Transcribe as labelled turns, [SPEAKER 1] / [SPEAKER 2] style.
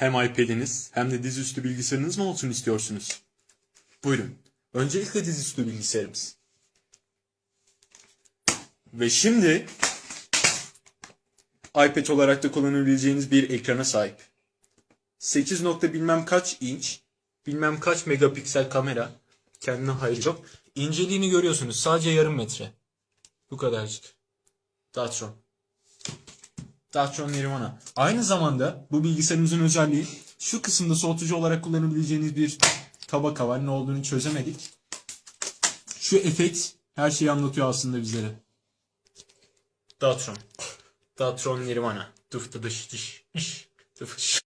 [SPEAKER 1] hem iPad'iniz hem de dizüstü bilgisayarınız mı olsun istiyorsunuz? Buyurun. Öncelikle dizüstü bilgisayarımız. Ve şimdi iPad olarak da kullanabileceğiniz bir ekrana sahip. 8 nokta bilmem kaç inç, bilmem kaç megapiksel kamera. Kendine hayır yok. İnceliğini görüyorsunuz. Sadece yarım metre. Bu kadarcık. Datron. Datron Nirvana. Aynı zamanda bu bilgisayarımızın özelliği şu kısımda soğutucu olarak kullanabileceğiniz bir tabaka var. Ne olduğunu çözemedik. Şu efekt her şeyi anlatıyor aslında bizlere. Datron. Datron Nirvana. Dıf dıdış dış. iş, dıfış.